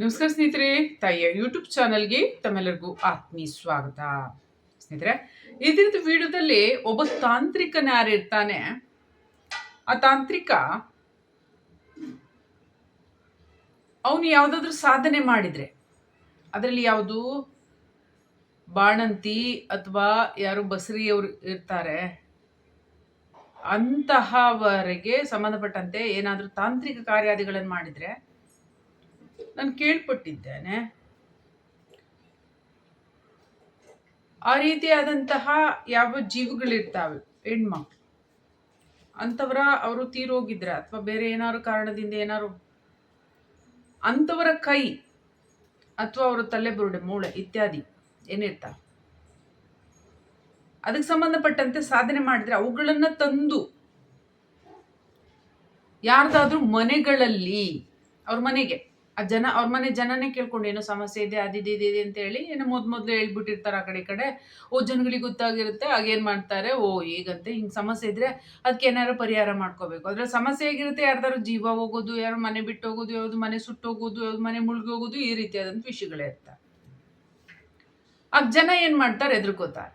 ನಮಸ್ಕಾರ ಸ್ನೇಹಿತರೆ, ತಾಯಿಯ ಯೂಟ್ಯೂಬ್ ಚಾನಲ್ಗೆ ತಮ್ಮೆಲ್ಲರಿಗೂ ಆತ್ಮೀಯ ಸ್ವಾಗತ. ಸ್ನೇಹಿತರೆ ಇದ್ರದ್ದು ವಿಡಿಯೋದಲ್ಲಿ ಒಬ್ಬ ತಾಂತ್ರಿಕನ ಯಾರಿರ್ತಾನೆ ಆ ತಾಂತ್ರಿಕ ಅವನು ಯಾವುದಾದ್ರೂ ಸಾಧನೆ ಮಾಡಿದ್ರೆ, ಅದರಲ್ಲಿ ಯಾವುದು ಬಾಣಂತಿ ಅಥವಾ ಯಾರು ಬಸರಿಯವರು ಇರ್ತಾರೆ, ಅಂತಹವರಿಗೆ ಸಂಬಂಧಪಟ್ಟಂತೆ ಏನಾದರೂ ತಾಂತ್ರಿಕ ಕಾರ್ಯಾದಿಗಳನ್ನು ಮಾಡಿದರೆ ನಾನು ಕೇಳ್ಪಟ್ಟಿದ್ದೇನೆ. ಆ ರೀತಿಯಾದಂತಹ ಯಾವ ಜೀವಗಳಿರ್ತಾವೆ ಹೆಣ್ಮಕ್ಳು, ಅಂಥವರ ಅವರು ತೀರೋಗಿದ್ರೆ ಅಥವಾ ಬೇರೆ ಏನಾದ್ರು ಕಾರಣದಿಂದ ಏನಾದ್ರು ಅಂಥವರ ಕೈ ಅಥವಾ ಅವರ ತಲೆಬುರುಡೆ ಮೂಳೆ ಇತ್ಯಾದಿ ಏನಿರ್ತಾವೆ, ಅದಕ್ಕೆ ಸಂಬಂಧಪಟ್ಟಂತೆ ಸಾಧನೆ ಮಾಡಿದ್ರೆ ಅವುಗಳನ್ನು ತಂದು ಯಾರ್ದಾದ್ರೂ ಮನೆಗಳಲ್ಲಿ, ಅವ್ರ ಮನೆಗೆ ಆ ಜನ, ಅವ್ರ ಮನೆ ಜನನೇ ಕೇಳ್ಕೊಂಡು ಏನೋ ಸಮಸ್ಯೆ ಇದೆ ಅದಿದೆ ಇದೆ ಅಂತ ಹೇಳಿ ಏನೋ ಮೊದ್ ಮೊದ್ಲು ಹೇಳ್ಬಿಟ್ಟಿರ್ತಾರೆ ಆ ಕಡೆ ಕಡೆ. ಓ, ಜನಗಳಿಗೆ ಗೊತ್ತಾಗಿರುತ್ತೆ ಆಗೇನು ಮಾಡ್ತಾರೆ? ಓ, ಈಗಂತೆ ಹಿಂಗೆ ಸಮಸ್ಯೆ ಇದ್ರೆ ಅದಕ್ಕೆ ಏನಾರು ಪರಿಹಾರ ಮಾಡ್ಕೋಬೇಕು. ಅದ್ರ ಸಮಸ್ಯೆ ಹೇಗಿರುತ್ತೆ? ಯಾರ್ದಾರು ಜೀವ ಹೋಗೋದು, ಯಾರು ಮನೆ ಬಿಟ್ಟು ಹೋಗೋದು, ಯಾವ್ದು ಮನೆ ಸುಟ್ಟೋಗೋದು ಯಾವ್ದು ಮನೆ ಮುಳುಗಿ ಹೋಗೋದು, ಈ ರೀತಿಯಾದಂಥ ವಿಷಯಗಳೇ ಇರ್ತವೆ ಆಗ ಜನ ಏನು ಮಾಡ್ತಾರೆ? ಎದುರ್ಕೋತಾರೆ.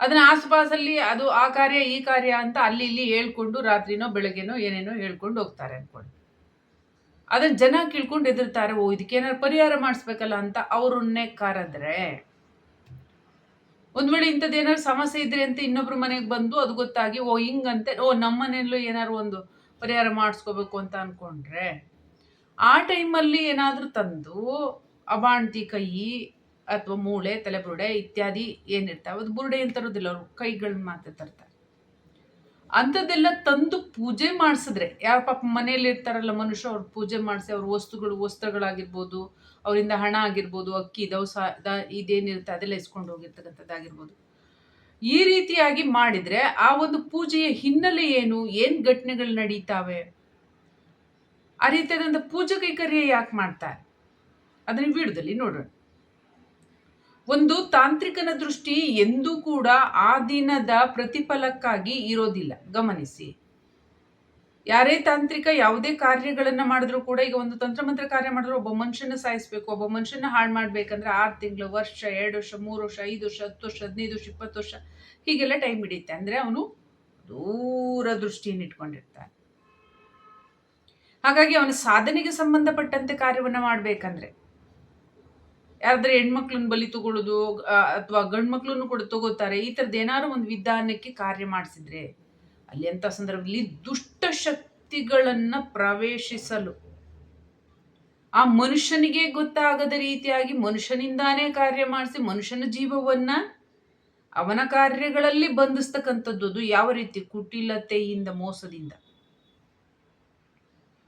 ಅದನ್ನ ಆಸುಪಾಸಲ್ಲಿ ಅದು ಆ ಕಾರ್ಯ, ಈ ಕಾರ್ಯ ಅಂತ ಅಲ್ಲಿ ಇಲ್ಲಿ ಹೇಳ್ಕೊಂಡು ರಾತ್ರಿನೋ, ಬೆಳಗ್ಗೆನೋ ಏನೇನೋ ಹೇಳ್ಕೊಂಡು ಹೋಗ್ತಾರೆ ಅನ್ಕೊಂಡು. ಅದನ್ನ ಜನ ಕೇಳ್ಕೊಂಡು ಎದುರ್ತಾರೆ ಓ ಇದಕ್ಕೇನಾದ್ರು ಪರಿಹಾರ ಮಾಡಿಸ್ಬೇಕಲ್ಲ ಅಂತ ಅವ್ರನ್ನೇ ಕರೆದ್ರೆ. ಒಂದ್ ವೇಳೆ ಇಂಥದ್ದು ಏನಾದ್ರು ಸಮಸ್ಯೆ ಇದ್ರೆ ಅಂತ ಇನ್ನೊಬ್ರ ಮನೆಗೆ ಬಂದು ಅದು ಗೊತ್ತಾಗಿ, ಓ, ಹಿಂಗಂತೆ, ಓ, ನಮ್ಮ ಮನೆಯಲ್ಲೂ ಏನಾದ್ರು ಒಂದು ಪರಿಹಾರ ಮಾಡಿಸ್ಕೋಬೇಕು ಅಂತ ಅನ್ಕೊಂಡ್ರೆ, ಆ ಟೈಮಲ್ಲಿ ಏನಾದರೂ ತಂದು, ಅಬಾಣ್ತಿ ಕೈ ಅಥವಾ ಮೂಳೆ, ತಲೆಬುರುಡೆ ಇತ್ಯಾದಿ ಏನಿರ್ತಾವೆ, ಅದು ಬುರುಡೆ ಅಂತ ಇರೋದಿಲ್ಲ ಅವರು ಕೈಗಳನ್ನ ಮಾತ್ರ ತರ್ತಾರೆ. ಅಂಥದ್ದೆಲ್ಲ ತಂದು ಪೂಜೆ ಮಾಡಿಸಿದ್ರೆ ಯಾವ ಪಾಪ ಮನೆಯಲ್ಲಿ ಇರ್ತಾರಲ್ಲ ಮನುಷ್ಯ, ಅವ್ರು ಪೂಜೆ ಮಾಡಿಸಿ ಅವ್ರ ವಸ್ತುಗಳು, ವಸ್ತ್ರಗಳಾಗಿರ್ಬೋದು, ಅವರಿಂದ ಹಣ ಆಗಿರ್ಬೋದು, ಅಕ್ಕಿ, ದವಸ, ದ, ಇದೇನಿರುತ್ತೆ ಅದೆಲ್ಲ ಇಸ್ಕೊಂಡು ಹೋಗಿರ್ತಕ್ಕಂಥದ್ದಾಗಿರ್ಬೋದು ಈ ರೀತಿಯಾಗಿ ಮಾಡಿದರೆ ಆ ಒಂದು ಪೂಜೆಯ ಹಿನ್ನೆಲೆ ಏನು ಏನು ಘಟನೆಗಳು ನಡೀತಾವೆ? ಆ ರೀತಿಯಾದಂಥ ಪೂಜೆ ಕೈಕರ್ಯ ಯಾಕೆ ಮಾಡ್ತಾರೆ? ಅದನ್ನು ವಿಡಿಯೋದಲ್ಲಿ ನೋಡೋಣ. ಒಂದು ತಾಂತ್ರಿಕನ ದೃಷ್ಟಿ ಎಂದೂ ಕೂಡ ಆ ದಿನದ ಪ್ರತಿಫಲಕ್ಕಾಗಿ ಇರೋದಿಲ್ಲ. ಗಮನಿಸಿ. ಯಾರೇ ತಾಂತ್ರಿಕ ಯಾವುದೇ ಕಾರ್ಯಗಳನ್ನು ಮಾಡಿದ್ರು ಕೂಡ ಈಗ ಒಂದು ತಂತ್ರಮಂತ್ರ ಕಾರ್ಯ ಮಾಡಿದ್ರು ಒಬ್ಬ ಮನುಷ್ಯನ ಸಾಯಿಸ್ಬೇಕು, ಒಬ್ಬ ಮನುಷ್ಯನ ಹಾಳು ಮಾಡ್ಬೇಕಂದ್ರೆ ಆರು ತಿಂಗಳು, ವರ್ಷ, ಎರಡು ವರ್ಷ, ಮೂರು ವರ್ಷ, ಐದು ವರ್ಷ, ಹತ್ತು ವರ್ಷ, ಹದಿನೈದು ವರ್ಷ, ಇಪ್ಪತ್ತು ವರ್ಷ ಹೀಗೆಲ್ಲ ಟೈಮ್ ಹಿಡಿಯುತ್ತೆ ಅಂದ್ರೆ ಅವನು ದೂರ ದೃಷ್ಟಿಯನ್ನು ಇಟ್ಕೊಂಡಿರ್ತಾನೆ. ಹಾಗಾಗಿ ಅವನ ಸಾಧನೆಗೆ ಸಂಬಂಧಪಟ್ಟಂತೆ ಕಾರ್ಯವನ್ನು ಮಾಡ್ಬೇಕಂದ್ರೆ ಯಾರಾದ್ರೆ ಹೆಣ್ಮಕ್ಳನ್ನ ಬಲಿ ತಗೊಳ್ಳೋದು ಅಥವಾ ಗಂಡು ಮಕ್ಳನ್ನು ಕೂಡ ತಗೋತಾರೆ, ಈ ಥರದ್ದು ಏನಾದ್ರು ಒಂದು ವಿಧಾನಕ್ಕೆ ಕಾರ್ಯ ಮಾಡಿಸಿದ್ರೆ ಅಲ್ಲಿ ಎಂಥ ಸಂದರ್ಭದಲ್ಲಿ ದುಷ್ಟ ಶಕ್ತಿಗಳನ್ನ ಪ್ರವೇಶಿಸಲು. ಆ ಮನುಷ್ಯನಿಗೆ ಗೊತ್ತಾಗದ ರೀತಿಯಾಗಿ ಮನುಷ್ಯನಿಂದಾನೇ ಕಾರ್ಯ ಮಾಡಿಸಿ, ಮನುಷ್ಯನ ಜೀವವನ್ನ ಅವನ ಕಾರ್ಯಗಳಲ್ಲಿ ಬಂಧಿಸ್ತಕ್ಕಂಥದ್ದು ಅದು ಯಾವ ರೀತಿ? ಕುಟಿಲತೆಯಿಂದ, ಮೋಸದಿಂದ.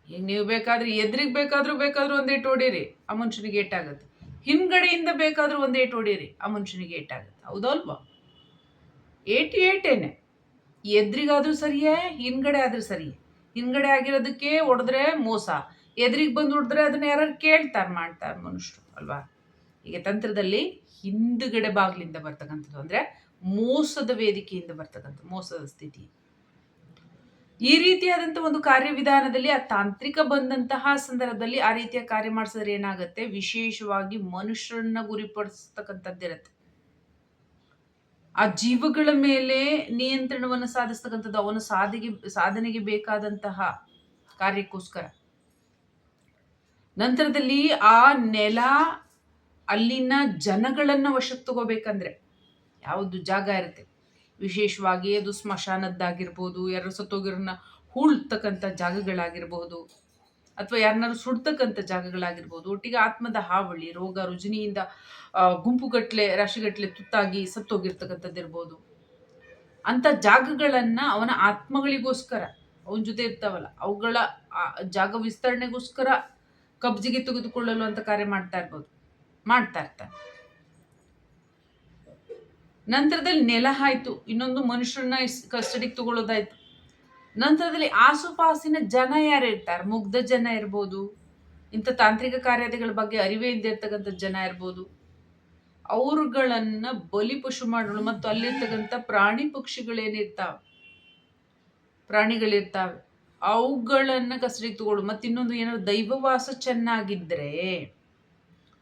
ಈಗ ನೀವು ಬೇಕಾದ್ರೆ ಎದ್ರಿಗೆ ಬೇಕಾದ್ರೂ ಬೇಕಾದ್ರೂ ಒಂದೇಟು ಹೊಡೀರಿ ಆ ಮನುಷ್ಯನಿಗೆ ಏಟಾಗುತ್ತೆ. ಹಿಂದ್ಗಡೆಯಿಂದ ಬೇಕಾದರೂ ಒಂದು ಏಟು ಹೊಡೀರಿ. ಆ ಮನುಷ್ಯನಿಗೆ ಏಟಾಗುತ್ತೆ. ಹೌದಲ್ವಾ? ಏಟು ಏಟೇನೆ. ಎದ್ರಿಗಾದರೂ ಸರಿಯೇ, ಹಿಂದ್ಗಡೆ ಆದ್ರೂ ಸರಿಯೇ. ಹಿಂದ್ಗಡೆ ಆಗಿರೋದಕ್ಕೆ ಹೊಡೆದ್ರೆ ಮೋಸ. ಎದ್ರಿಗೆ ಬಂದು ಹೊಡೆದ್ರೆ ಅದನ್ನ ಯಾರು ಕೇಳ್ತಾರೆ, ಮಾಡ್ತಾರೆ ಮನುಷ್ಯರು, ಅಲ್ವಾ? ಈಗ ತಂತ್ರದಲ್ಲಿ ಹಿಂದುಗಡೆ ಬಾಗಿಲಿಂದ ಬರ್ತಕ್ಕಂಥದ್ದು ಅಂದರೆ ಮೋಸದ ವೇದಿಕೆಯಿಂದ ಬರ್ತಕ್ಕಂಥ ಮೋಸದ ಸ್ಥಿತಿ. ಈ ರೀತಿಯಾದಂಥ ಒಂದು ಕಾರ್ಯವಿಧಾನದಲ್ಲಿ ಆ ತಾಂತ್ರಿಕ ಬಂದಂತಹ ಸಂದರ್ಭದಲ್ಲಿ ಆ ರೀತಿಯ ಕಾರ್ಯ ಮಾಡಿಸಿದ್ರೆ ಏನಾಗುತ್ತೆ? ವಿಶೇಷವಾಗಿ ಮನುಷ್ಯರನ್ನ ಗುರಿಪಡಿಸ್ತಕ್ಕಂಥದ್ದಿರತ್ತೆ ಆ ಜೀವಗಳ ಮೇಲೆ ನಿಯಂತ್ರಣವನ್ನು ಸಾಧಿಸ್ತಕ್ಕಂಥದ್ದು ಅವನ ಸಾಧಿಗೆ, ಸಾಧನೆಗೆ ಬೇಕಾದಂತಹ ಕಾರ್ಯಕ್ಕೋಸ್ಕರ. ನಂತರದಲ್ಲಿ ಆ ನೆಲ ಅಲ್ಲಿನ ಜನಗಳನ್ನ ವಶಕ್ಕೆ ತಗೋಬೇಕಂದ್ರೆ ಯಾವುದು ಜಾಗ ಇರುತ್ತೆ? ವಿಶೇಷವಾಗಿ ಅದು ಸ್ಮಶಾನದ್ದಾಗಿರ್ಬೋದು, ಯಾರು ಸತ್ತೋಗಿರೋನ್ನ ಹೂಳ್ತಕ್ಕಂಥ ಜಾಗಗಳಾಗಿರ್ಬೋದು, ಅಥವಾ ಯಾರನ್ನಾರು ಸುಡ್ತಕ್ಕಂಥ ಜಾಗಗಳಾಗಿರ್ಬೋದು, ಒಟ್ಟಿಗೆ ಆತ್ಮದ ಹಾವಳಿ, ರೋಗ, ರುಜಿನಿಯಿಂದ ಗುಂಪುಗಟ್ಟಲೆ ರಾಶಿಗಟ್ಟಲೆ ತುತ್ತಾಗಿ ಸತ್ತೋಗಿರ್ತಕ್ಕಂಥದ್ದಿರ್ಬೋದು. ಅಂಥ ಜಾಗಗಳನ್ನ ಅವನ ಆತ್ಮಗಳಿಗೋಸ್ಕರ, ಅವನ ಜೊತೆ ಇರ್ತಾವಲ್ಲ, ಅವುಗಳ ಜಾಗ ವಿಸ್ತರಣೆಗೋಸ್ಕರ ಕಬ್ಜಿಗೆ ತೆಗೆದುಕೊಳ್ಳಲು ಅಂತ ಕಾರ್ಯ ಮಾಡ್ತಾ ಇರ್ಬೋದು, ಮಾಡ್ತಾ ಇರ್ತಾರೆ. ನಂತರದಲ್ಲಿ ನೆಲ ಆಯ್ತು ಇನ್ನೊಂದು ಮನುಷ್ಯರನ್ನ ಕಸ್ಟಡಿಗೆ ತಗೊಳ್ಳೋದಾಯ್ತು. ನಂತರದಲ್ಲಿ ಆಸುಪಾಸಿನ ಜನ ಯಾರು ಇರ್ತಾರೆ? ಮುಗ್ಧ ಜನ ಇರ್ಬೋದು. ಇಂಥ ತಾಂತ್ರಿಕ ಕಾರ್ಯಗಳ ಬಗ್ಗೆ ಅರಿವೇ ಇದ್ದಿರ್ತಕ್ಕಂಥ ಜನ ಇರ್ಬೋದು. ಅವ್ರುಗಳನ್ನ ಬಲಿ ಪಶು ಮಾಡೋಳು ಮತ್ತು ಅಲ್ಲಿರ್ತಕ್ಕಂಥ ಪ್ರಾಣಿ ಪಕ್ಷಿಗಳೇನಿರ್ತಾವೆ ಪ್ರಾಣಿಗಳಿರ್ತಾವೆ. ಅವುಗಳನ್ನು ಕಸ್ಟಡಿಗೆ ತಗೊಳ್ಳು ಮತ್ತು ಇನ್ನೊಂದು ಏನಾದ್ರು ದೈವವಾಸ ಚೆನ್ನಾಗಿದ್ರೆ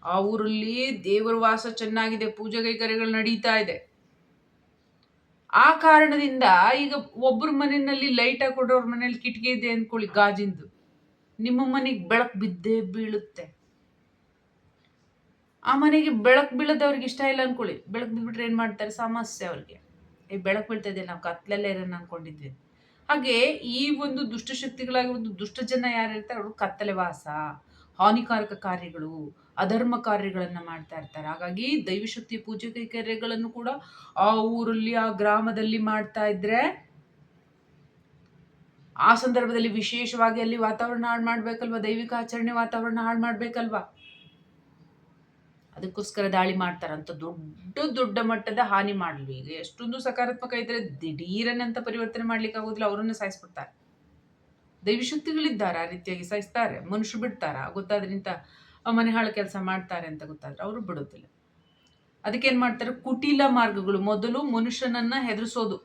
ಆ ಊರಲ್ಲಿ ದೇವರ ವಾಸ ಚೆನ್ನಾಗಿದೆ. ಪೂಜೆ ಕೈಕರ್ಯಗಳು ನಡೀತಾ ಇದೆ. ಆ ಕಾರಣದಿಂದ ಈಗ ಒಬ್ಬರ ಮನೆಯಲ್ಲಿ ಲೈಟ್ ಹಾಕೊಡೋರ್ ಮನೇಲಿ ಕಿಟಕಿ ಇದೆ ಅಂದ್ಕೊಳ್ಳಿ ಗಾಜಿಂದು. ನಿಮ್ಮ ಮನೆಗೆ ಬೆಳಕು ಬಿದ್ದೇ ಬೀಳುತ್ತೆ. ಆ ಮನೆಗೆ ಬೆಳಕು ಬೀಳೋದು ಅವ್ರಿಗೆ ಇಷ್ಟ ಇಲ್ಲ ಅನ್ಕೊಳ್ಳಿ. ಬೆಳಕು ಬಿದ್ಬಿಟ್ರೆ ಏನು ಮಾಡ್ತಾರೆ? ಸಮಸ್ಯೆ ಅವ್ರಿಗೆ. ಏ, ಬೆಳಕು ಬೀಳ್ತಾ ಇದೆ, ನಾವು ಕತ್ಲಲ್ಲೇ ಇರೋಣ ಅನ್ಕೊಂಡಿದ್ವಿ. ಹಾಗೆ ಈ ಒಂದು ದುಷ್ಟಶಕ್ತಿಗಳಾಗಿ ಒಂದು ದುಷ್ಟ ಜನ ಯಾರು ಇರ್ತಾರೆ, ಅವರು ಕತ್ತಲೆ ವಾಸ. ಹಾನಿಕಾರಕ ಕಾರ್ಯಗಳು, ಅಧರ್ಮ ಕಾರ್ಯಗಳನ್ನು ಮಾಡ್ತಾ ಇರ್ತಾರೆ. ಹಾಗಾಗಿ ದೈವಶಕ್ತಿ ಪೂಜೆ ಕಾರ್ಯಗಳನ್ನು ಕೂಡ ಆ ಊರಲ್ಲಿ, ಆ ಗ್ರಾಮದಲ್ಲಿ ಮಾಡ್ತಾ ಇದ್ರೆ ಆ ಸಂದರ್ಭದಲ್ಲಿ ವಿಶೇಷವಾಗಿ ಅಲ್ಲಿ ವಾತಾವರಣ ಹಾಳು ಮಾಡ್ಬೇಕಲ್ವಾ? ದೈವಿಕ ಆಚರಣೆ ವಾತಾವರಣ ಹಾಳು ಮಾಡ್ಬೇಕಲ್ವಾ? ಅದಕ್ಕೋಸ್ಕರ ದಾಳಿ ಮಾಡ್ತಾರಂತ ದೊಡ್ಡ ದೊಡ್ಡ ಮಟ್ಟದ ಹಾನಿ ಮಾಡಲಿ. ಈಗ ಎಷ್ಟೊಂದು ಸಕಾರಾತ್ಮಕ ಇದ್ರೆ ದಿಢೀರನಂತ ಪರಿವರ್ತನೆ ಮಾಡ್ಲಿಕ್ಕೆ ಆಗೋದಿಲ್ಲ. ಅವರನ್ನು ಸಾಯಿಸ್ಬಿಡ್ತಾರೆ. ದೈವಶಕ್ತಿಗಳಿದ್ದಾರೆ, ಆ ರೀತಿಯಾಗಿ ಸಹಿಸ್ತಾರೆ, ಮನುಷ್ಯರು ಬಿಡ್ತಾರ? ಗೊತ್ತಾದ್ರಿಂದ ಮನೆ ಹಾಳು ಕೆಲಸ ಮಾಡ್ತಾರೆ ಅಂತ ಗೊತ್ತಾದ್ರೆ ಅವರು ಬಿಡೋದಿಲ್ಲ. ಅದಕ್ಕೆ ಏನ್ ಮಾಡ್ತಾರೆ? ಕುಟಿಲ ಮಾರ್ಗಗಳು. ಮೊದಲು ಮನುಷ್ಯನನ್ನ ಹೆದರಿಸೋದು.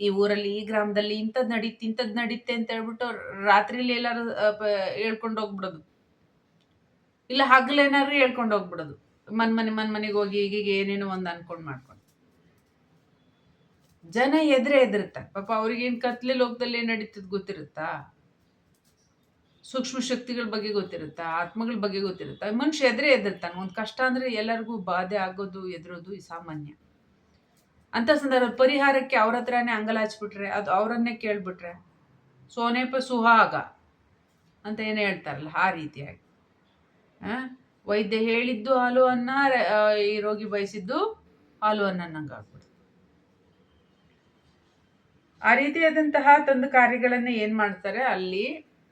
ಈ ಊರಲ್ಲಿ, ಈ ಗ್ರಾಮದಲ್ಲಿ ಇಂಥದ್ದು ನಡೀತಿ ಇಂಥದ್ದು ನಡೀತೆ ಅಂತ ಹೇಳ್ಬಿಟ್ಟು ರಾತ್ರಿಲಿ ಎಲ್ಲಾರು ಹೇಳ್ಕೊಂಡು ಹೋಗ್ಬಿಡೋದು. ಇಲ್ಲ ಹಗಲೇನಾದ್ರೂ ಹೇಳ್ಕೊಂಡು ಹೋಗ್ಬಿಡೋದು. ಮನ್ ಮನೆ, ಮನ್ ಮನೆಗೆ ಹೋಗಿ ಈಗೀಗ ಏನೇನೋ ಒಂದು ಅನ್ಕೊಂಡ್ ಮಾಡ್ಕೊಂಡು. ಜನ ಎದ್ರೆ ಎದುರುತ್ತಾರೆ ಪಾಪ ಅವ್ರಿಗೇನ್ ಕತ್ಲೆ ಲೋಕದಲ್ಲಿ ಏನು ನಡೀತದ ಗೊತ್ತಿರುತ್ತಾ? ಸೂಕ್ಷ್ಮ ಶಕ್ತಿಗಳ ಬಗ್ಗೆ ಗೊತ್ತಿರುತ್ತಾ, ಆತ್ಮಗಳ ಬಗ್ಗೆ ಗೊತ್ತಿರುತ್ತಾ? ಮನುಷ್ಯ ಎದುರೇ ಎದುರ್ತಾನೆ ಒಂದು ಕಷ್ಟ ಅಂದ್ರೆ ಎಲ್ಲರಿಗೂ ಬಾಧೆ ಆಗೋದು, ಎದುರೋದು ಸಾಮಾನ್ಯ. ಅಂತ ಸಂದರ್ಭ ಪರಿಹಾರಕ್ಕೆ ಅವ್ರ ಹತ್ರನೇ ಅಂಗಲಾಚ್ಬಿಟ್ರೆ ಅದು ಅವರನ್ನೇ ಕೇಳ್ಬಿಟ್ರೆ ಸೋನೆಪ ಸುಹಾಗ ಅಂತ ಏನು ಹೇಳ್ತಾರಲ್ಲ, ಆ ರೀತಿಯಾಗಿ. ವೈದ್ಯ ಹೇಳಿದ್ದು ಹಾಲು ಅನ್ನ ಈ ರೋಗಿ ಬಯಸಿದ್ದು ಹಾಲು ಅನ್ನ ಆಗ್ಬಿಡ್ತು. ಆ ರೀತಿಯಾದಂತಹ ತಂದು ಕಾರ್ಯಗಳನ್ನು ಏನು ಮಾಡ್ತಾರೆ? ಅಲ್ಲಿ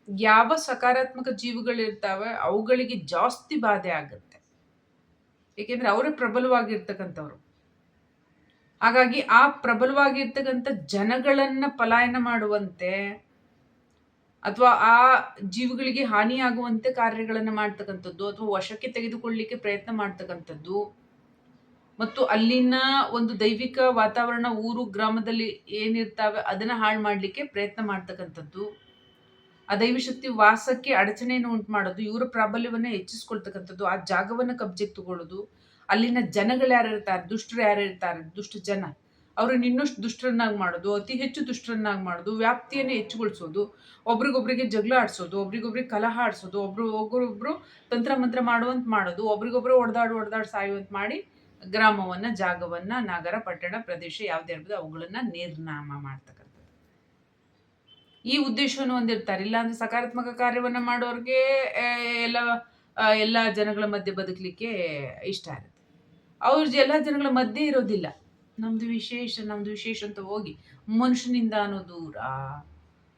ಯಾವ ಸಕಾರಾತ್ಮಕ ಜೀವಿಗಳಿರ್ತಾವೆ ಅವುಗಳಿಗೆ ಜಾಸ್ತಿ ಬಾಧೆ ಆಗುತ್ತೆ. ಏಕೆಂದ್ರೆ ಅವರೇ ಪ್ರಬಲವಾಗಿರ್ತಕ್ಕಂಥವ್ರು. ಹಾಗಾಗಿ ಆ ಪ್ರಬಲವಾಗಿರ್ತಕ್ಕಂಥ ಜನಗಳನ್ನ ಪಲಾಯನ ಮಾಡುವಂತೆ ಅಥವಾ ಆ ಜೀವಿಗಳಿಗೆ ಹಾನಿಯಾಗುವಂತೆ ಕಾರ್ಯಗಳನ್ನು ಮಾಡ್ತಕ್ಕಂಥದ್ದು ಅಥವಾ ವಶಕ್ಕೆ ತೆಗೆದುಕೊಳ್ಳಲಿಕ್ಕೆ ಪ್ರಯತ್ನ ಮಾಡ್ತಕ್ಕಂಥದ್ದು ಮತ್ತು ಅಲ್ಲಿನ ಒಂದು ದೈವಿಕ ವಾತಾವರಣ ಊರು, ಗ್ರಾಮದಲ್ಲಿ ಏನಿರ್ತಾವೆ ಅದನ್ನ ಹಾಳು ಮಾಡಲಿಕ್ಕೆ ಪ್ರಯತ್ನ ಮಾಡ್ತಕ್ಕಂಥದ್ದು. ಆ ದೈವಶಕ್ತಿ ವಾಸಕ್ಕೆ ಅಡಚಣೆಯನ್ನು ಉಂಟು ಮಾಡೋದು ಇವರ ಪ್ರಾಬಲ್ಯವನ್ನು ಹೆಚ್ಚಿಸ್ಕೊಳ್ತಕ್ಕಂಥದ್ದು. ಆ ಜಾಗವನ್ನ ಕಬ್ಜೆಗೆ ತಗೊಳ್ಳೋದು ಅಲ್ಲಿನ ಜನಗಳು ಯಾರು ಇರ್ತಾರೆ? ದುಷ್ಟರು ಯಾರು ಇರ್ತಾರೆ? ದುಷ್ಟ ಜನ. ಅವ್ರನ್ನ ಇನ್ನಷ್ಟು ದುಷ್ಟರನ್ನಾಗಿ ಮಾಡೋದು, ಅತಿ ಹೆಚ್ಚು ದುಷ್ಟರನ್ನಾಗಿ ಮಾಡೋದು, ವ್ಯಾಪ್ತಿಯನ್ನು ಹೆಚ್ಚುಗೊಳಿಸೋದು. ಒಬ್ರಿಗೊಬ್ರಿಗೆ ಜಗಳ ಆಡಿಸೋದು, ಒಬ್ರಿಗೊಬ್ರಿಗೆ ಕಲಹ ಆಡಿಸೋದು, ಒಬ್ರು ಒಬ್ಬರೊಬ್ರು ತಂತ್ರ ಮಂತ್ರ ಮಾಡುವಂತ ಮಾಡೋದು, ಒಬ್ರಿಗೊಬ್ರು ಹೊಡೆದಾಡು ಹೊಡೆದಾಡು ಸಾಯುವಂತ ಮಾಡಿ ಗ್ರಾಮವನ್ನ, ಜಾಗವನ್ನ, ನಗರ, ಪಟ್ಟಣ, ಪ್ರದೇಶ, ಯಾವುದೇ ಇರ್ಬೋದು ಅವುಗಳನ್ನ ನಿರ್ನಾಮ ಮಾಡ್ತಕ್ಕಂಥದ್ದು. ಈ ಉದ್ದೇಶವನ್ನು ಹೊಂದಿರ್ತಾರೆ. ಇಲ್ಲಾಂದ್ರೆ ಸಕಾರಾತ್ಮಕ ಕಾರ್ಯವನ್ನು ಮಾಡೋರಿಗೆ ಎಲ್ಲ ಎಲ್ಲ ಜನಗಳ ಮಧ್ಯೆ ಬದುಕಲಿಕ್ಕೆ ಇಷ್ಟ ಇರುತ್ತೆ ಅವ್ರ ಎಲ್ಲ ಜನಗಳ ಮಧ್ಯೆ ಇರೋದಿಲ್ಲ. ನಮ್ದು ವಿಶೇಷ ನಮ್ದು ವಿಶೇಷ ಅಂತ ಹೋಗಿ ಮನುಷ್ಯನಿಂದಾನು ದೂರ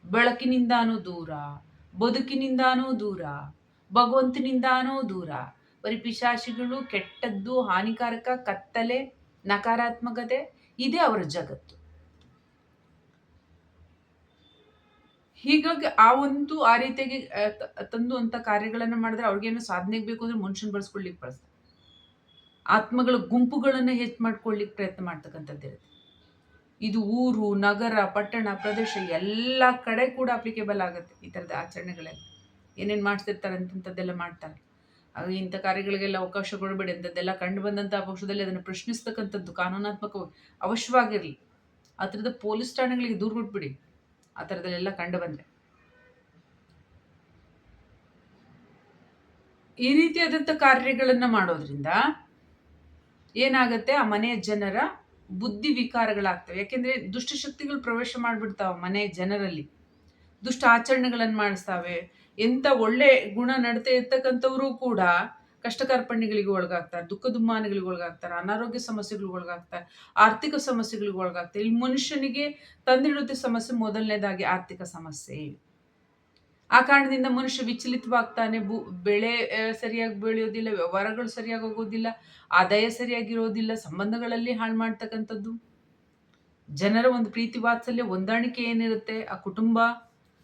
ಬೆಳಕಿನಿಂದಾನು ದೂರ ಬದುಕಿನಿಂದಾನೂ ದೂರ ಭಗವಂತನಿಂದಾನೂ ದೂರ, ಬರೀ ಪಿಶಾಚಿಗಳು ಕೆಟ್ಟದ್ದು, ಹಾನಿಕಾರಕ, ಕತ್ತಲೆ, ನಕಾರಾತ್ಮಕತೆ, ಇದೇ ಅವರ ಜಗತ್ತು. ಹೀಗಾಗಿ ಆ ಒಂದು, ಆ ರೀತಿಯಾಗಿ ತಂದು ಅಂತ ಕಾರ್ಯಗಳನ್ನು ಮಾಡಿದ್ರೆ ಅವ್ರಿಗೇನು ಸಾಧನೆಗೆ ಬೇಕು ಅಂದ್ರೆ ಮನುಷ್ಯನ ಬಳಸ್ಕೊಳ್ಲಿಕ್ಕೆ ಬಳಸ್ತಾರೆ. ಆತ್ಮಗಳ ಗುಂಪುಗಳನ್ನು ಹೆಚ್ಚು ಮಾಡ್ಕೊಳ್ಳಿಕ್ಕೆ ಪ್ರಯತ್ನ ಮಾಡ್ತಕ್ಕಂಥದ್ದಿರುತ್ತೆ ಇದು ಊರು, ನಗರ, ಪಟ್ಟಣ, ಪ್ರದೇಶ ಎಲ್ಲ ಕಡೆ ಕೂಡ ಅಪ್ಲಿಕೇಬಲ್ ಆಗುತ್ತೆ ಈ ಥರದ ಆಚರಣೆಗಳೆಲ್ಲ ಏನೇನು ಮಾಡ್ತಿರ್ತಾರೆ ಅಂತಂಥದ್ದೆಲ್ಲ ಮಾಡ್ತಾರೆ. ಇಂಥ ಕಾರ್ಯಗಳಿಗೆಲ್ಲ ಅವಕಾಶ ಕೊಡಬೇಡಿ ಅಂಥದ್ದೆಲ್ಲ ಕಂಡು ಬಂದಂಥ ಪಕ್ಷದಲ್ಲಿ ಅದನ್ನು ಪ್ರಶ್ನಿಸ್ತಕ್ಕಂಥದ್ದು ಕಾನೂನಾತ್ಮಕ ಅವಶ್ಯವಾಗಿರಲಿ. ಆ ಥರದ ಪೊಲೀಸ್ ಠಾಣೆಗಳಿಗೆ ದೂರು ಕೊಟ್ಬಿಡಿ. ಆ ಥರದಲ್ಲೆಲ್ಲ ಕಂಡು ಬಂದೆ. ಈ ರೀತಿಯಾದಂಥ ಕಾರ್ಯಗಳನ್ನು ಮಾಡೋದ್ರಿಂದ ಏನಾಗುತ್ತೆ? ಆ ಮನೆಯ ಜನರ ಬುದ್ಧಿ ವಿಕಾರಗಳಾಗ್ತವೆ. ಯಾಕೆಂದ್ರೆ ದುಷ್ಟಶಕ್ತಿಗಳು ಪ್ರವೇಶ ಮಾಡಿಬಿಡ್ತಾವೆ ಮನೆಯ ಜನರಲ್ಲಿ. ದುಷ್ಟ ಆಚರಣೆಗಳನ್ನು ಮಾಡಿಸ್ತಾವೆ. ಎಂಥ ಒಳ್ಳೆ ಗುಣ ನಡತೆ ಇರ್ತಕ್ಕಂಥವರು ಕೂಡ ಕಷ್ಟ ಕಾರ್ಪಣ್ಯಗಳಿಗೆ ಒಳಗಾಗ್ತಾರೆ, ದುಃಖ ದುಮ್ಮಾನಗಳಿಗೆ ಒಳಗಾಗ್ತಾರೆ, ಅನಾರೋಗ್ಯ ಸಮಸ್ಯೆಗಳಿಗೆ ಒಳಗಾಗ್ತಾರೆ, ಆರ್ಥಿಕ ಸಮಸ್ಯೆಗಳಿಗೆ ಒಳಗಾಗ್ತಾರೆ. ಇಲ್ಲಿ ಮನುಷ್ಯನಿಗೆ ತಂದಿಡುತ್ತೆ ಸಮಸ್ಯೆ ಮೊದಲನೇದಾಗಿ ಆರ್ಥಿಕ ಸಮಸ್ಯೆ ಆ ಕಾರಣದಿಂದ ಮನುಷ್ಯ ವಿಚಲಿತವಾಗ್ತಾನೆ ಭೂ ಬೆಳೆ ಸರಿಯಾಗಿ ಬೆಳೆಯೋದಿಲ್ಲ, ವ್ಯವಹಾರಗಳು ಸರಿಯಾಗಿ ಹೋಗೋದಿಲ್ಲ, ಆದಾಯ ಸರಿಯಾಗಿರೋದಿಲ್ಲ, ಸಂಬಂಧಗಳಲ್ಲಿ ಹಾಳು ಮಾಡ್ತಕ್ಕಂಥದ್ದು. ಜನರ ಒಂದು ಪ್ರೀತಿ ವಾತ್ಸಲ್ಯ, ಹೊಂದಾಣಿಕೆ ಏನಿರುತ್ತೆ, ಆ ಕುಟುಂಬ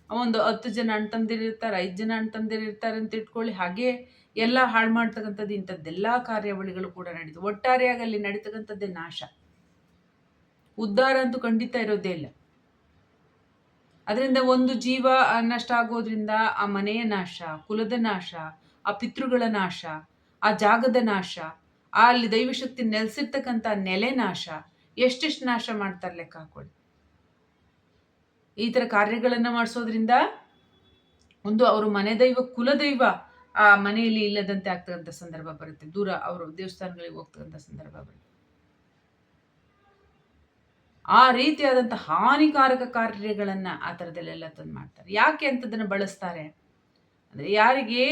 ಒಂದು ಹತ್ತು ಜನ ಅಣ್ಣ ತಂದಿರಿರ್ತಾರೆ ಐದು ಜನ ಅಣ್ಣ ತಂದಿರಿರ್ತಾರೆ ಅಂತ ಇಟ್ಕೊಳ್ಳಿ, ಹಾಗೆ ಎಲ್ಲ ಹಾಳು ಮಾಡ್ತಕ್ಕಂಥದ್ದು ಇಂಥದ್ದೆಲ್ಲ ಕಾರ್ಯಾವಳಿಗಳು ಕೂಡ ನಡೀತು. ಒಟ್ಟಾರೆಯಾಗಿ ಅಲ್ಲಿ ನಡೀತಕ್ಕಂಥದ್ದೇ ನಾಶ. ಉದ್ಧಾರ ಅಂತೂ ಖಂಡಿತ ಇರೋದೇ ಇಲ್ಲ. ಅದರಿಂದ ಒಂದು ಜೀವ ನಷ್ಟ ಆಗೋದ್ರಿಂದ ಆ ಮನೆಯ ನಾಶ, ಕುಲದ ನಾಶ, ಆ ಪಿತೃಗಳ ನಾಶ, ಆ ಜಾಗದ ನಾಶ, ಆ ಅಲ್ಲಿ ದೈವಶಕ್ತಿ ನೆಲೆಸಿರ್ತಕ್ಕಂಥ ನೆಲೆ ನಾಶ, ಎಷ್ಟೆಷ್ಟು ನಾಶ ಮಾಡ್ತಾರೆ ಲೆಕ್ಕ ಹಾಕೊಳ್ಳಿ ಈ ಥರ ಕಾರ್ಯಗಳನ್ನು ಮಾಡಿಸೋದ್ರಿಂದ ಒಂದು ಅವರು ಮನೆ ದೈವ ಕುಲದೈವ ಆ ಮನೆಯಲ್ಲಿ ಇಲ್ಲದಂತೆ ಆಗ್ತಕ್ಕಂಥ ಸಂದರ್ಭ ಬರುತ್ತೆ. ದೂರ ಅವರು ದೇವಸ್ಥಾನಗಳಿಗೆ ಹೋಗ್ತಕ್ಕಂಥ ಸಂದರ್ಭ ಬರುತ್ತೆ. ಆ ರೀತಿಯಾದಂಥ ಹಾನಿಕಾರಕ ಕಾರ್ಯಗಳನ್ನು ಆ ಥರದಲ್ಲೆಲ್ಲ ತಂದು ಮಾಡ್ತಾರೆ. ಯಾಕೆ ಅಂತದನ್ನು ಬಳಸ್ತಾರೆ? ಅಂದರೆ ಯಾರಿಗೆ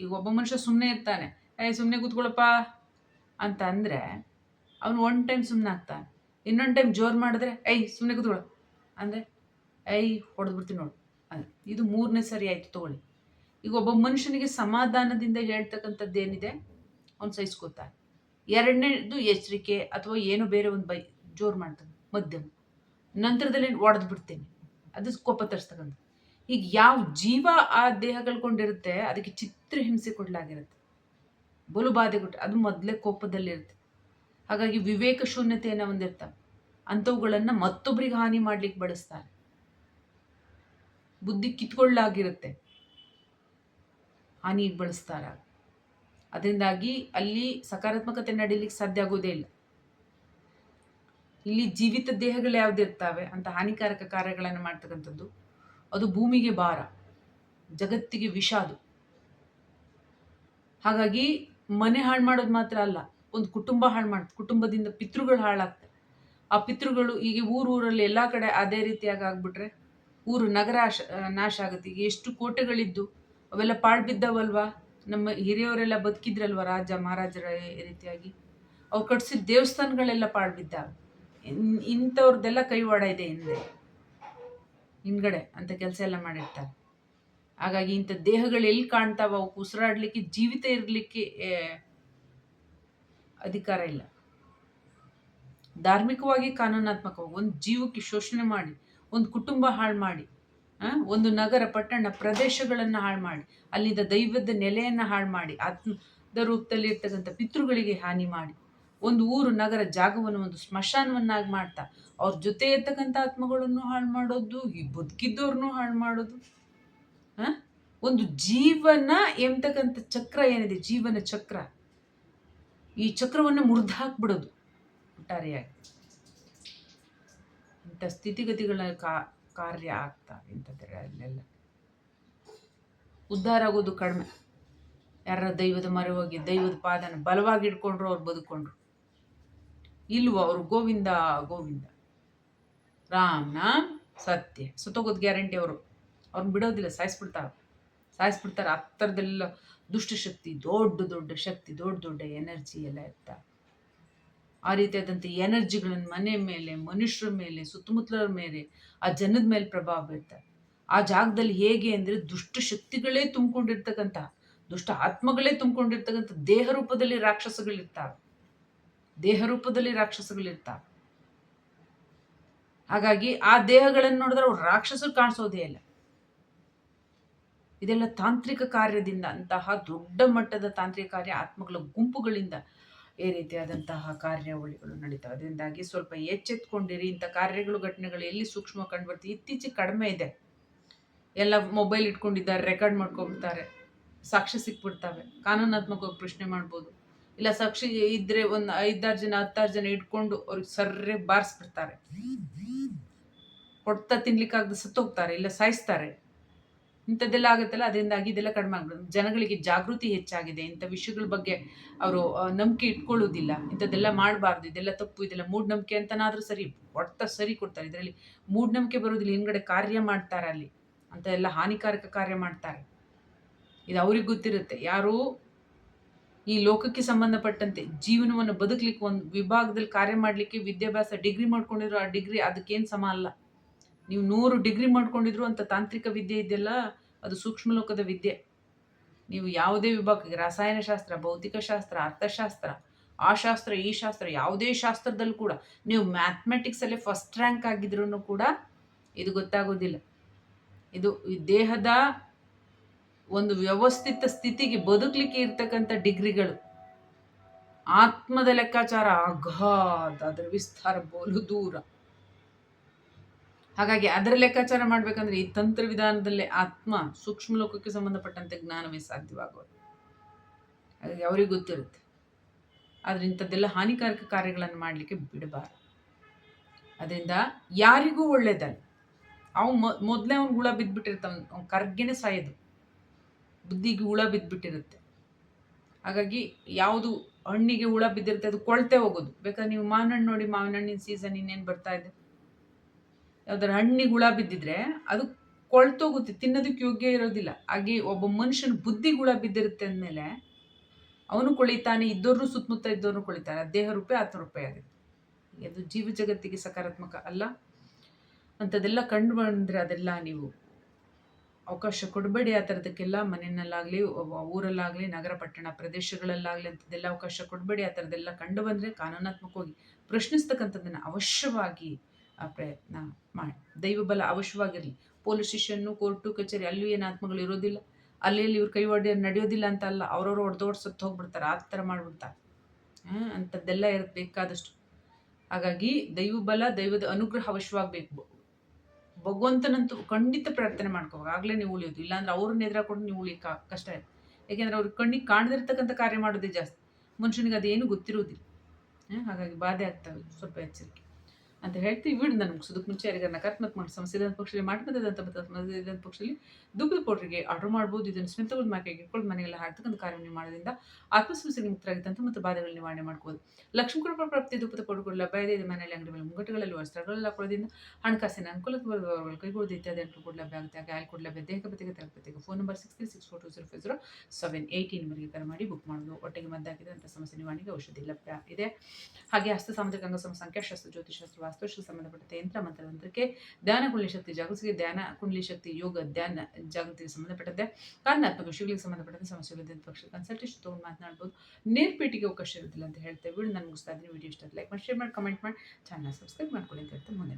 ಈಗ ಒಬ್ಬ ಮನುಷ್ಯ ಸುಮ್ಮನೆ ಇರ್ತಾನೆ. ಏ ಸುಮ್ಮನೆ ಕೂತ್ಕೊಳ್ಳಪ್ಪ ಅಂತ ಅಂದರೆ ಅವನು ಒನ್ ಟೈಮ್ ಸುಮ್ಮನೆ ಆಗ್ತಾನೆ. ಇನ್ನೊಂದು ಟೈಮ್ ಜೋರು ಮಾಡಿದ್ರೆ ಐ ಸುಮ್ಮನೆ ಕೂತ್ಕೊಳ್ಳೋ ಅಂದರೆ ಐ ಹೊಡೆದ್ಬಿಡ್ತೀನಿ ನೋಡು. ಅದು. ಇದು ಮೂರನೇ ಸರಿ ಆಯಿತು ತಗೊಳ್ಳಿ. ಈಗ ಒಬ್ಬ ಮನುಷ್ಯನಿಗೆ ಸಮಾಧಾನದಿಂದ ಹೇಳ್ತಕ್ಕಂಥದ್ದು ಏನಿದೆ? ಅವ್ನು ಸಹಿಸ್ಕೋತಾನೆ. ಎರಡನೇದು ಎಚ್ಚರಿಕೆ ಅಥವಾ ಏನೋ ಬೇರೆ ಒಂದು ಬೈ ಜೋರು ಮಾಡ್ತಾನೆ, ಮಧ್ಯಮ. ನಂತರದಲ್ಲಿ ಒಡೆದು ಬಿಡ್ತೇನೆ. ಅದು ಕೋಪ ತರಿಸ್ತಕ್ಕಂಥ ಈಗ ಯಾವ ಜೀವ ಆ ದೇಹ ಕೊಂಡಿರುತ್ತೆ ಅದಕ್ಕೆ ಚಿತ್ರ ಹಿಂಸೆ ಕೊಡಲಾಗಿರುತ್ತೆ. ಬಲು ಬಾಧೆ ಕೊಟ್ಟು ಅದು ಮೊದಲೇ ಕೋಪದಲ್ಲಿರುತ್ತೆ. ಹಾಗಾಗಿ ವಿವೇಕ ಶೂನ್ಯತೆಯನ್ನು ಹೊಂದಿರ್ತಾವೆ ಅಂಥವುಗಳನ್ನು ಮತ್ತೊಬ್ಬರಿಗೆ ಹಾನಿ ಮಾಡ್ಲಿಕ್ಕೆ ಬಳಸ್ತಾರೆ ಬುದ್ಧಿ ಕಿತ್ಕೊಳ್ಳಾಗಿರುತ್ತೆ. ಹಾನಿ ಬಳಸ್ತಾರ. ಅದರಿಂದಾಗಿ ಅಲ್ಲಿ ಸಕಾರಾತ್ಮಕತೆ ನಡೀಲಿಕ್ಕೆ ಸಾಧ್ಯ ಆಗೋದೇ ಇಲ್ಲ. ಇಲ್ಲಿ ಜೀವಿತ ದೇಹಗಳು ಯಾವ್ದಿರ್ತಾವೆ ಅಂತ ಹಾನಿಕಾರಕ ಕಾರ್ಯಗಳನ್ನು ಮಾಡ್ತಕ್ಕಂಥದ್ದು, ಅದು ಭೂಮಿಗೆ ಭಾರ, ಜಗತ್ತಿಗೆ ವಿಷ ಅದು. ಹಾಗಾಗಿ ಮನೆ ಹಾಳು ಮಾಡೋದು ಮಾತ್ರ ಅಲ್ಲ, ಒಂದು ಕುಟುಂಬ ಹಾಳು ಮಾಡ್ತು, ಕುಟುಂಬದಿಂದ ಪಿತೃಗಳು ಹಾಳಾಗ್ತವೆ ಆ ಪಿತೃಗಳು ಈಗ ಊರೂರಲ್ಲಿ ಎಲ್ಲ ಕಡೆ ಅದೇ ರೀತಿಯಾಗಿ ಆಗ್ಬಿಟ್ರೆ ಊರು ನಗರ ನಾಶ ಆಗುತ್ತೆ. ಈಗ ಎಷ್ಟು ಕೋಟೆಗಳಿದ್ದು ಅವೆಲ್ಲ ಪಾಳು ಬಿದ್ದವಲ್ವಾ? ನಮ್ಮ ಹಿರಿಯವರೆಲ್ಲ ಬದುಕಿದ್ರಲ್ವ ರಾಜ ಮಹಾರಾಜರ ರೀತಿಯಾಗಿ? ಅವ್ರು ಕಟ್ಸಿದ ದೇವಸ್ಥಾನಗಳೆಲ್ಲ ಪಾಳು ಬಿದ್ದಾವೆ ಇಂಥವ್ರದ್ದೆಲ್ಲ ಕೈವಾಡ ಇದೆ ಹಿಂದೆ. ಹಿಂದ್ಗಡೆ ಅಂತ ಕೆಲಸ ಎಲ್ಲ ಮಾಡಿರ್ತಾರೆ. ಹಾಗಾಗಿ ಇಂಥ ದೇಹಗಳು ಎಲ್ಲಿ ಕಾಣ್ತಾವ? ಅವು ಉಸಿರಾಡ್ಲಿಕ್ಕೆ ಜೀವಿತ ಇರಲಿಕ್ಕೆ ಅಧಿಕಾರ ಇಲ್ಲ. ಧಾರ್ಮಿಕವಾಗಿ ಕಾನೂನಾತ್ಮಕವಾಗಿ ಒಂದು ಜೀವಕ್ಕೆ ಶೋಷಣೆ ಮಾಡಿ, ಒಂದು ಕುಟುಂಬ ಹಾಳು ಮಾಡಿ ಒಂದು ನಗರ, ಪಟ್ಟಣ, ಪ್ರದೇಶಗಳನ್ನು ಹಾಳು ಮಾಡಿ. ಅಲ್ಲಿಂದ ದೈವದ ನೆಲೆಯನ್ನು ಹಾಳು ಮಾಡಿ. ಆತ್ಮದ ರೂಪದಲ್ಲಿ ಇರ್ತಕ್ಕಂಥ ಪಿತೃಗಳಿಗೆ ಹಾನಿ ಮಾಡಿ. ಒಂದು ಊರು, ನಗರ ಜಾಗವನ್ನು ಒಂದು ಸ್ಮಶಾನವನ್ನಾಗಿ ಮಾಡ್ತಾ, ಅವ್ರ ಜೊತೆ ಇರ್ತಕ್ಕಂಥ ಆತ್ಮಗಳನ್ನು ಹಾಳು ಮಾಡೋದು, ಈ ಬದುಕಿದ್ದವ್ರನ್ನೂ ಹಾಳು ಮಾಡೋದು. ಹಾಂ ಒಂದು ಜೀವನ ಎಂಬತಕ್ಕಂಥ ಚಕ್ರ ಏನಿದೆ? ಜೀವನ ಚಕ್ರ. ಈ ಚಕ್ರವನ್ನು ಮುರಿದು ಹಾಕ್ಬಿಡೋದು ಒಟ್ಟಾರೆಯಾಗಿ. ಇಂಥ ಸ್ಥಿತಿಗತಿಗಳ ಕಾ ಕಾರ್ಯ ಆಗ್ತವೆ ಇಂಥದ್ರಲ್ಲೆಲ್ಲ ಉದ್ಧಾರ ಆಗೋದು ಕಡಿಮೆ. ಯಾರ ದೈವದ ಮರೆ ಹೋಗಿ ದೈವದ ಪಾದನ ಬಲವಾಗಿ ಇಟ್ಕೊಂಡ್ರು ಅವ್ರು ಬದುಕೊಂಡ್ರು ಇಲ್ವೋ ಅವರು ಗೋವಿಂದ ಗೋವಿಂದ. ರಾಮ್ ನಾಮ್ ಸತ್ಯ. ಸುತ್ತೋಗೋದು ಗ್ಯಾರಂಟಿ ಅವರು. ಅವ್ರನ್ನ ಬಿಡೋದಿಲ್ಲ, ಸಾಯಿಸ್ಬಿಡ್ತಾರೆ. ಸಾಯಿಸ್ಬಿಡ್ತಾರೆ, ಹತ್ತರದೆಲ್ಲ ದುಷ್ಟ ದುಷ್ಟಶಕ್ತಿ ದೊಡ್ಡ ದೊಡ್ಡ ಶಕ್ತಿ, ದೊಡ್ಡ ದೊಡ್ಡ ಎನರ್ಜಿ ಎಲ್ಲ ಇರ್ತಾರೆ ಆ ರೀತಿಯಾದಂಥ ಎನರ್ಜಿಗಳನ್ನು ಮನೆ ಮೇಲೆ, ಮನುಷ್ಯರ ಮೇಲೆ ಸುತ್ತಮುತ್ತಲರ ಮೇಲೆ ಆ ಜನದ ಮೇಲೆ ಪ್ರಭಾವ ಬೀರ್ತಾರೆ ಆ ಜಾಗದಲ್ಲಿ ಹೇಗೆ ಅಂದರೆ ದುಷ್ಟ ಶಕ್ತಿಗಳೇ ತುಂಬಿಕೊಂಡಿರ್ತಕ್ಕಂಥ ದುಷ್ಟ ಆತ್ಮಗಳೇ ತುಂಬಿಕೊಂಡಿರ್ತಕ್ಕಂಥ ದೇಹ ರೂಪದಲ್ಲಿ ರಾಕ್ಷಸಗಳಿರ್ತಾವೆ. ದೇಹ ರೂಪದಲ್ಲಿ ರಾಕ್ಷಸಗಳಿರ್ತಾವೆ. ಹಾಗಾಗಿ ಆ ದೇಹಗಳನ್ನು ನೋಡಿದ್ರೆ ಅವ್ರು ರಾಕ್ಷಸರು ಕಾಣಿಸೋದೇ ಇಲ್ಲ. ಇದೆಲ್ಲ ತಾಂತ್ರಿಕ ಕಾರ್ಯದಿಂದ ಅಂತಹ ದೊಡ್ಡ ಮಟ್ಟದ ತಾಂತ್ರಿಕ ಕಾರ್ಯ ಆತ್ಮಗಳ ಗುಂಪುಗಳಿಂದ ಈ ರೀತಿಯಾದಂತಹ ಕಾರ್ಯಾವಳಿಗಳು ನಡೀತವೆ. ಅದರಿಂದಾಗಿ ಸ್ವಲ್ಪ ಎಚ್ಚೆತ್ಕೊಂಡಿರಿ. ಇಂಥ ಕಾರ್ಯಗಳು, ಘಟನೆಗಳು ಎಲ್ಲಿ ಸೂಕ್ಷ್ಮ ಕಂಡುಬರ್ತೀವಿ? ಇತ್ತೀಚೆಗೆ ಕಡಿಮೆ ಇದೆ. ಎಲ್ಲ ಮೊಬೈಲ್ ಇಟ್ಕೊಂಡಿದ್ದಾರೆ, ರೆಕಾರ್ಡ್ ಮಾಡ್ಕೊಂಡ್ಬಿಡ್ತಾರೆ ಸಾಕ್ಷಿ ಸಿಕ್ಬಿಡ್ತವೆ. ಕಾನೂನಾತ್ಮಕವಾಗಿ ಪ್ರಶ್ನೆ ಮಾಡ್ಬೋದು. ಇಲ್ಲ ಸಾಕ್ಷಿ ಇದ್ರೆ ಒಂದು ಐದಾರು ಜನ, ಹತ್ತಾರು ಜನ ಇಟ್ಕೊಂಡು ಅವ್ರಿಗೆ ಸರ್ರೆ ಬಾರಿಸ್ಬಿಡ್ತಾರೆ. ಹೊಡ್ತಾ ತಿನ್ಲಿಕ್ಕಾಗದೆ ಸತ್ತೋಗ್ತಾರೆ, ಇಲ್ಲ ಸಾಯಿಸ್ತಾರೆ. ಇಂಥದ್ದೆಲ್ಲ ಆಗುತ್ತಲ್ಲ, ಅದರಿಂದಾಗಿ ಇದೆಲ್ಲ ಕಡಿಮೆ ಆಗ್ಬಿಡುತ್ತೆ. ಜನಗಳಿಗೆ ಜಾಗೃತಿ ಹೆಚ್ಚಾಗಿದೆ. ಇಂಥ ವಿಷಯಗಳ ಬಗ್ಗೆ ಅವರು ನಂಬಿಕೆ ಇಟ್ಕೊಳ್ಳೋದಿಲ್ಲ ಇಂಥದ್ದೆಲ್ಲ ಮಾಡಬಾರ್ದು. ಇದೆಲ್ಲ ತಪ್ಪು, ಇದೆಲ್ಲ ಮೂಢನಂಬಿಕೆ ಅಂತನಾದರೂ ಸರಿ, ಒಟ್ಟ ಸರಿ ಕೊಡ್ತಾರೆ. ಇದರಲ್ಲಿ ಮೂಢನಂಬಿಕೆ ಬರೋದಿಲ್ಲ ಹಿಂದ್ಗಡೆ ಕಾರ್ಯ ಮಾಡ್ತಾರೆ ಅಲ್ಲಿ. ಅಂತ ಎಲ್ಲ ಹಾನಿಕಾರಕ ಕಾರ್ಯ ಮಾಡ್ತಾರೆ. ಇದು ಅವ್ರಿಗೆ ಗೊತ್ತಿರುತ್ತೆ. ಯಾರು ಈ ಲೋಕಕ್ಕೆ ಸಂಬಂಧಪಟ್ಟಂತೆ ಜೀವನವನ್ನು ಬದುಕಲಿಕ್ಕೆ ಒಂದು ವಿಭಾಗದಲ್ಲಿ ಕಾರ್ಯ ಮಾಡಲಿಕ್ಕೆ ವಿದ್ಯಾಭ್ಯಾಸ, ಡಿಗ್ರಿ ಮಾಡ್ಕೊಂಡಿರೋ ಆ ಡಿಗ್ರಿ ಅದಕ್ಕೇನು ಸಮ ಅಲ್ಲ. ನೀವು ನೂರು ಡಿಗ್ರಿ ಮಾಡ್ಕೊಂಡಿದ್ರು ಅಂತ ತಾಂತ್ರಿಕ ವಿದ್ಯೆ ಇದೆಯಲ್ಲ, ಅದು ಸೂಕ್ಷ್ಮ ಲೋಕದ ವಿದ್ಯೆ. ನೀವು ಯಾವುದೇ ವಿಭಾಗ ರಸಾಯನಶಾಸ್ತ್ರ ಭೌತಿಕಶಾಸ್ತ್ರ ಅರ್ಥಶಾಸ್ತ್ರ, ಆ ಶಾಸ್ತ್ರ, ಈ ಶಾಸ್ತ್ರ, ಯಾವುದೇ ಶಾಸ್ತ್ರದಲ್ಲೂ ಕೂಡ, ನೀವು ಮ್ಯಾಥಮೆಟಿಕ್ಸಲ್ಲೇ ಫಸ್ಟ್ ರ್ಯಾಂಕ್ ಆಗಿದ್ರೂ ಕೂಡ ಇದು ಗೊತ್ತಾಗೋದಿಲ್ಲ. ಇದು ದೇಹದ ಒಂದು ವ್ಯವಸ್ಥಿತ ಸ್ಥಿತಿಗೆ ಬದುಕಲಿಕ್ಕೆ ಇರ್ತಕ್ಕಂಥ ಡಿಗ್ರಿಗಳು. ಆತ್ಮದ ಲೆಕ್ಕಾಚಾರ ಅಗಾಧ ಅದರ ವಿಸ್ತಾರ ಬೋಲು ದೂರ. ಹಾಗಾಗಿ ಅದರ ಲೆಕ್ಕಾಚಾರ ಮಾಡಬೇಕಂದ್ರೆ ಈ ತಂತ್ರ ವಿಧಾನದಲ್ಲೇ ಆತ್ಮ ಸೂಕ್ಷ್ಮ ಲೋಕಕ್ಕೆ ಸಂಬಂಧಪಟ್ಟಂತೆ ಜ್ಞಾನವೇ ಸಾಧ್ಯವಾಗೋದು. ಹಾಗಾಗಿ ಅವ್ರಿಗೆ ಗೊತ್ತಿರುತ್ತೆ. ಆದರೆ ಇಂಥದ್ದೆಲ್ಲ ಹಾನಿಕಾರಕ ಕಾರ್ಯಗಳನ್ನು ಮಾಡಲಿಕ್ಕೆ ಬಿಡಬಾರ್ದು. ಅದರಿಂದ ಯಾರಿಗೂ ಒಳ್ಳೇದಲ್ಲ. ಅವ್ ಮೊದಲೇ ಅವ್ನು ಹುಳ ಬಿದ್ದುಬಿಟ್ಟಿರ್ತಾನೆ ಅವ್ನು ಕರ್ಗೆನೆ ಸಾಯೋದು. ಬುದ್ಧಿಗೆ ಹುಳ ಬಿದ್ದುಬಿಟ್ಟಿರುತ್ತೆ ಹಾಗಾಗಿ ಯಾವುದು ಹಣ್ಣಿಗೆ ಹುಳ ಬಿದ್ದಿರುತ್ತೆ ಅದು ಕೊಳ್ತೆ ಹೋಗೋದು. ಬೇಕಾದ್ರೆ ನೀವು ಮಾವಿನ ಹಣ್ಣು ನೋಡಿ ಮಾವಿನ ಹಣ್ಣಿನ ಸೀಸನ್ ಇನ್ನೇನು ಬರ್ತಾ ಇದೆ? ಯಾವ್ದಾರು ಹಣ್ಣಿಗೆ ಹುಳ ಬಿದ್ದಿದ್ರೆ ಅದು ಕೊಳ್ತೋಗುತ್ತೆ, ತಿನ್ನೋದಕ್ಕೆ ಯೋಗ್ಯ ಇರೋದಿಲ್ಲ. ಹಾಗೆ ಒಬ್ಬ ಮನುಷ್ಯನ ಬುದ್ಧಿ ಹುಳ ಬಿದ್ದಿರುತ್ತೆ ಅಂದಮೇಲೆ ಅವನು ಕೊಳಿತಾನೆ ಇದ್ದೋರು ಸುತ್ತಮುತ್ತ ಇದ್ದವ್ರನ್ನೂ ಕೊಳಿತಾನೆ ದೇಹ ರೂಪಾಯಿ ಆತ್ಮ ಆಗುತ್ತೆ ಅದು ಜೀವ ಜಗತ್ತಿಗೆ ಸಕಾರಾತ್ಮಕ ಅಲ್ಲ. ಅಂಥದ್ದೆಲ್ಲ ಕಂಡು ಬಂದರೆ ಅದೆಲ್ಲ ನೀವು ಅವಕಾಶ ಕೊಡಬೇಡಿ ಆ ಥರದಕ್ಕೆಲ್ಲ. ಮನೆಯಲ್ಲಾಗಲಿ ಊರಲ್ಲಾಗಲಿ, ನಗರ ಪಟ್ಟಣ ಪ್ರದೇಶಗಳಲ್ಲಾಗಲಿ ಅಂಥದ್ದೆಲ್ಲ ಅವಕಾಶ ಕೊಡಬೇಡಿ. ಆ ಥರದ್ದೆಲ್ಲ ಕಂಡು ಬಂದರೆ ಕಾನೂನಾತ್ಮಕವಾಗಿ ಪ್ರಶ್ನಿಸ್ತಕ್ಕಂಥದ್ದನ್ನು ಅವಶ್ಯವಾಗಿ ಪ್ರಯತ್ನ ಮಾಡಿ ದೈವ ಬಲ ಅವಶ್ಯವಾಗಿರಲಿ. ಪೊಲೀಸ್ ಸ್ಟೇಷನ್ನು, ಕೋರ್ಟು, ಕಚೇರಿ, ಅಲ್ಲೂ ಏನು ಆತ್ಮಗಳು ಇರೋದಿಲ್ಲ. ಅಲ್ಲಿ ಇವ್ರ ಕೈ ಒಡೆಯ ನಡೆಯೋದಿಲ್ಲ ಅಂತ ಅಲ್ಲ, ಅವ್ರವ್ರು ಹೊಡೆದೋಡ್ ಸತ್ತು ಹೋಗ್ಬಿಡ್ತಾರೆ. ಆ ಥರ ಮಾಡ್ಬಿಡ್ತಾರೆ ಅಂಥದ್ದೆಲ್ಲ ಇರುತ್ತೆ ಬೇಕಾದಷ್ಟು. ಹಾಗಾಗಿ ದೈವ ಬಲ ದೈವದ ಅನುಗ್ರಹ ಅವಶ್ಯವಾಗಬೇಕು. ಭಗವಂತನಂತೂ ಖಂಡಿತ ಪ್ರಾರ್ಥನೆ ಮಾಡ್ಕೋಬೇಕು ಆಗಲೇ ನೀವು ಉಳಿಯೋದು. ಇಲ್ಲಾಂದ್ರೆ ಅವ್ರನ್ನ ಎದುರಾಕೊಂಡು ನೀವು ಉಳಿಯಕ್ಕೆ ಕಷ್ಟ ಇದೆ ಯಾಕೆಂದರೆ ಅವ್ರಿಗೆ ಕಣ್ಣಿಗೆ ಕಾಣದಿರ್ತಕ್ಕಂಥ ಕಾರ್ಯ ಮಾಡೋದೇ ಜಾಸ್ತಿ. ಮನುಷ್ಯನಿಗೆ ಅದೇನು ಗೊತ್ತಿರೋದಿಲ್ಲ. ಹಾಗಾಗಿ ಬಾಧೆ ಆಗ್ತವೆ ಸ್ವಲ್ಪ ಎಚ್ಚರಿಕೆ. ಅಂತ ಹೇಳ್ತೀವಿ. ವಿಡಿಯೋ ನನಗೆ ಮುಗಿಸೋದಕ್ಕೆ ಮುಂಚೆ ಯಾರಿಗಾರ ನಕಾರಾತ್ಮಕ ಸಮಸ್ಯೆ ಇದ್ದಂಥ ಪಕ್ಷದಲ್ಲಿ ಮಾಡ್ಬೋದಂತ ಇದ್ದಂಥ ಪಕ್ಷದಲ್ಲಿ ದುಗ್ಗದ ಪೌಡ್ರಿಗೆ ಆರ್ಡರ್ ಮಾಡ್ಬೋದು. ಇದನ್ನು ಸ್ಮಿತ ಒಂದು ಮಾಕೆಗೆ ಇಟ್ಕೊಂಡು ಮನೆಗೆಲ್ಲ ಹಾಕ್ತಕ್ಕಂಥ ಕಾರ್ಯ ನೀವು ಮಾಡೋದ್ರಿಂದ ಆತ್ಮಸಮಸ್ಯೆಗೆ ಮುಕ್ತರಾಗಿದ್ದಂಥ ಮತ್ತು ಬಾಧೆಗಳು ನಿವಾರಣೆ ಮಾಡ್ಬೋದು. ಲಕ್ಷ್ಮೀ ಕೃಪಾ ಪ್ರಾಪ್ತಿ ದುಪ್ಪದ ಪೌಡ್ರುಗಳು ಲಭ್ಯ ಇದೆ. ಮನೆಯಲ್ಲಿ ಅಂಗಡಿ ಮೇಲೆ ಮುಂಗಟ್ಟುಗಳಲ್ಲಿ ವಸ್ತ್ರಗಳಲ್ಲಿ ಹಾಕೊಳ್ಳೋದ್ರಿಂದ ಹಣಕಾಸಿನ ಅನುಕೂಲಕ್ಕೆ ಬರುವವರು ಕೈಗೊಳ್ಳೋದು ಇತ್ಯಾದಿ ಅಂತ ಕೂಡ ಲಭ್ಯ ಆಗುತ್ತೆ ಹಾಗೆ ಆಲ್ ಕೂಡ ಲಭ್ಯ. ದೇಹ ಬತ್ತಿಗೆ ತಲುಪತ್ತಿಗೆ phone number six three six four two zero five zero seven eighteen ನಂಬರ್ಗೆ ಕರೆ ಮಾಡಿ ಬುಕ್ ಮಾಡೋದು. ಒಟ್ಟಿಗೆ ಮದ್ದಾಗಿದೆ ಅಂತ ಸಮಸ್ಯೆ ನಿವಾರಣೆಗೆ ಔಷಧಿ ಲಭ್ಯ ಇದೆ. ಹಾಗೆ ಹಸ್ತ ಸಾಮಾಜಿಕ ಅಂಗ ಸಂಖ್ಯಾಶಾಸ್ತ್ರ ಜ್ಯೋತಿಷಾಸ್ತ್ರ ವಾಸ್ತುಶಾಸ್ತ್ರ ಸಂಬಂಧಪಟ್ಟ ಯಂತ್ರ ತಂತ್ರಕ್ಕೆ ಧ್ಯಾನ ಕುಂಡಲಿ ಶಕ್ತಿ ಜಾಗೃತಿಗೆ ಧ್ಯಾನ ಕುಂಡಲಿ ಶಕ್ತಿ ಯೋಗ ಧ್ಯಾನ ಜಾಗೃತಿಗೆ ಸಂಬಂಧಪಟ್ಟಂತೆ ಕಾರಣಾತ್ಮಕ ವಿಷಯಗಳಿಗೆ ಸಂಬಂಧಪಟ್ಟಂತೆ ಸಮಸ್ಯೆಗಳಿದೆ ಪಕ್ಷ ಕನ್ಸಲ್ಟೇಷನ್ ತೊಗೊಂಡು ಮಾತನಾಡ್ಬೋದು. ನೇರ್ಪೇಟಿಗೆ ಅವಕಾಶ ಇರೋದಿಲ್ಲ ಅಂತ ಹೇಳ್ತೇವೆ ವಿಡಿಯೋ ನಾನು ಮುಗಿಸ್ತಾ ಇದ್ದೀನಿ. ವಿಡಿಯೋ ಇಷ್ಟ ಲೈಕ್ ಮಾಡಿ ಶೇರ್ ಮಾಡಿ ಕಮೆಂಟ್ ಮಾಡಿ. ಚಾನಲ್ ಸಬ್ಸ್ಕ್ರೈಬ್ ಮಾಡ್ಕೊಳ್ಳಿ ಅಂತ ಹೇಳ್ತಾ ಮುಂದೆ